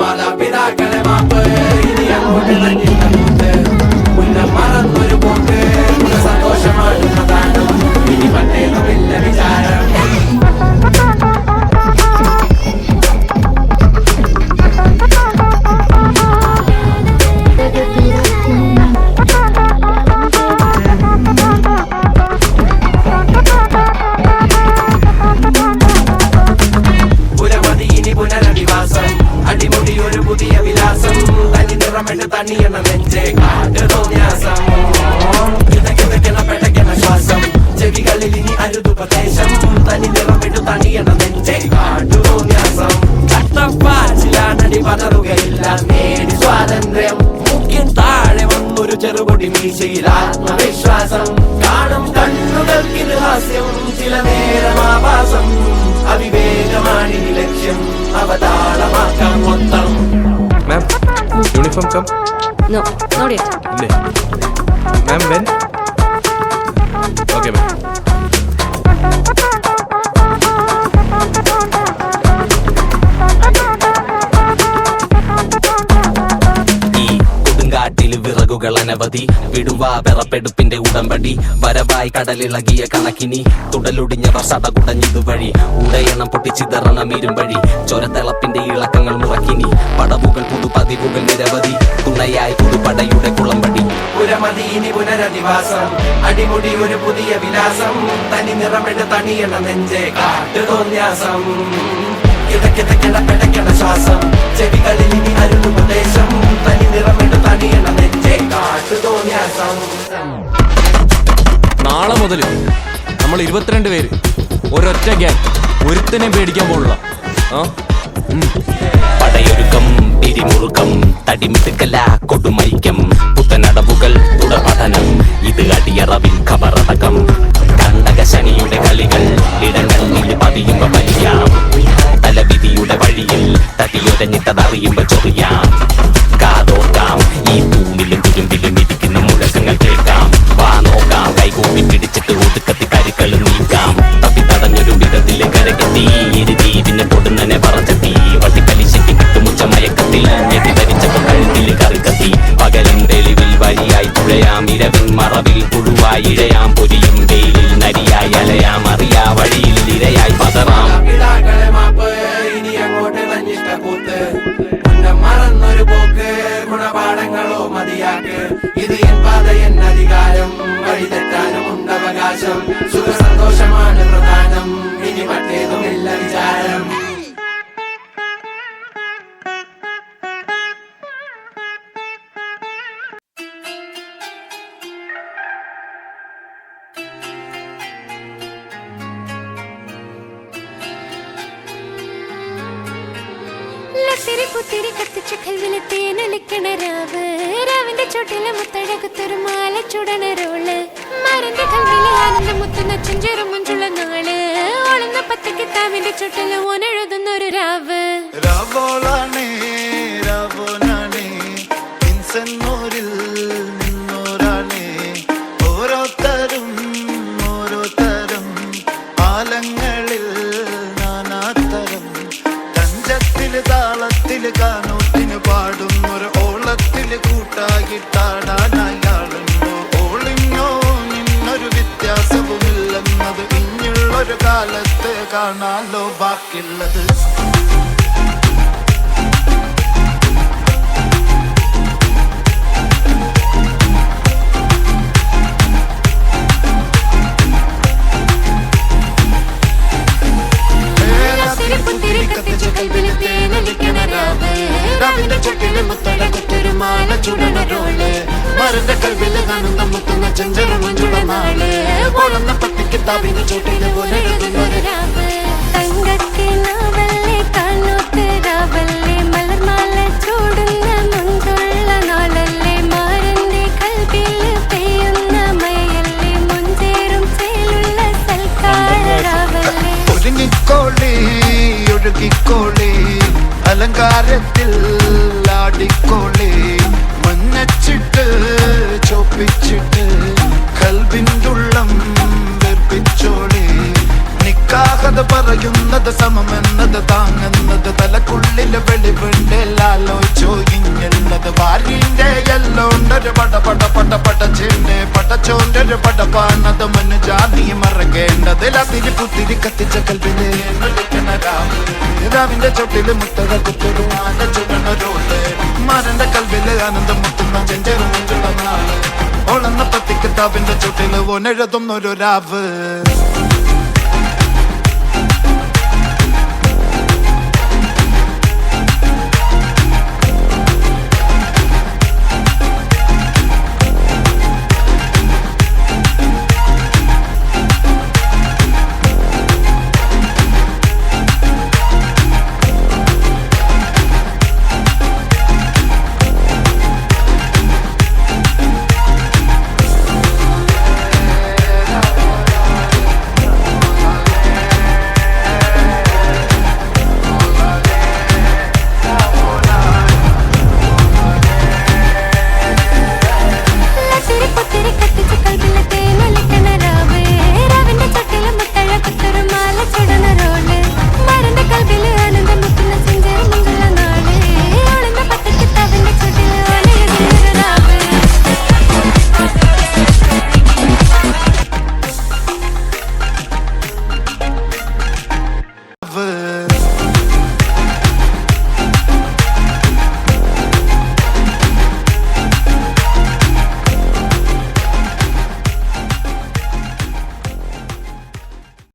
மாதா பிதாக்களை மாப்ப இனி அங்கோட்டு ചെറുപൊടി മീശയിൽ ആത്മവിശ്വാസം. കാണും കണ്ണുകൾക്കിത് ഹാസ്യം ചില നേരം ആഭാസം. അവിവേകമാണ് ഈ ലക്ഷ്യം അവതാളമാക്കാം മൊത്തം. Ma'am uniform come no not yet ഇല്ലേ? മാം വെൻ ഓക്കെ വിറകുകൾ അനവധി. വിടുവാ പിറപ്പെടുപ്പിന്റെ ഉടമ്പടി. വരവായി കടലിളകിയ കണക്കിനി. തുടലൊടിഞ്ഞവർ സടകുടഞ്ഞിതുവഴി ഉടയണം പൊട്ടിച്ചിതറണം ഇരുമ്പഴി ചൊരത്തിളപ്പിന്റെ ഇളക്കങ്ങൾ മുറക്കിനി. പടവുകൾ പുതുപതിവുകൾ നിരവധി. തുണയായി പുതുപടയുടെ കുളമ്പടി. പുരമതി ഇനി പുനരധിവാസം. അടിമുടി ഒരു പുതിയ വിലാസം. തനി നിറമിട്ട് തണിയണ നെഞ്ചേ കാട്ടു തോന്യാസം കിതക്കിതക്കണ പെടക്കണ ശ്വാസം. ചെവികളിൽ ഇനി അരുളുപദേശം തനി നിറമിട്ട് തണിയണ നാളെ മുതൽ നമ്മൾ ഇരുപത്തിരണ്ട് പേര് ഒരൊറ്റ ഗ്യാങ് ഒരുത്തനെ പേടിക്കാൻ പോലുള്ള പടയൊരുക്കം പിരിമുറുക്കം തടിമിടുക്കല കൊടുമൈക്കം പുത്തനടവുകൾ തുടപഠനം ഇത് അടിയറവിൻ എൻ അധികാരം വഴിതെറ്റാനും ഉണ്ടവകാശം. സുഖ സന്തോഷമാണ് പ്രധാനം. ഇനി മറ്റേതുമില്ല വിചാരം. ലത്തിരി പുത്തിരി കത്തിച്ച കൽവിലെ തേനൊലിക്കണ രാവ് രാവിന്റെ ചോട്ടിലെ മുത്തഴകത്തൊരു മാല ചുടണ റോൾ. മരന്റെ കൽവിലെ ആനന്ദ മുത്തുന്ന ചെഞ്ചെറും മുഞ്ചുള്ള നാൾ. ഓളുന്ന പത്തക്ക് താവിന്റെ ചുട്ടിൽ ഓനെഴുതുന്നൊരു രാവ്. ചുടണ ബാക്കിയുള്ളത്. ചെഞ്ചറ കൽവിൽ മുഞ്ചുള്ള നാൾ. പോലെ പത്തിക്ക് താവിന്റെ ചോട്ടിൽ ഓനെഴുതുന്ന ഒരു പറയുന്നത് സമമെന്നത് താങ്ങുന്നത് തലക്കുള്ളിൽ വെളിവുണ്ട്. ആലോചോ ഇങ്ങുള്ളത് ഭാര്യന്റെ എല്ലോണ്ടൊരു പട പട പട പടച്ചേന്റെ പടച്ചോണ്ടൊരു പടപ്പാണത് മുന്നു ജാതി മറക്കേണ്ടതിൽ അതിരി പുത്തിരി കത്തിച്ച കൽവിൽ രാവിന്റെ ചോട്ടിൽ മുത്തക കുത്തതും ആന മാരന്റെ കൽവിൽ ആനന്ദം മുത്തുന്ന ചെഞ്ചെറും ചുടനാൾ ഓളെന്ന പത്തിക്ക് താപിന്റെ ചുട്ടിൽ ഒനെഴുതുന്നൊരു രാവ്.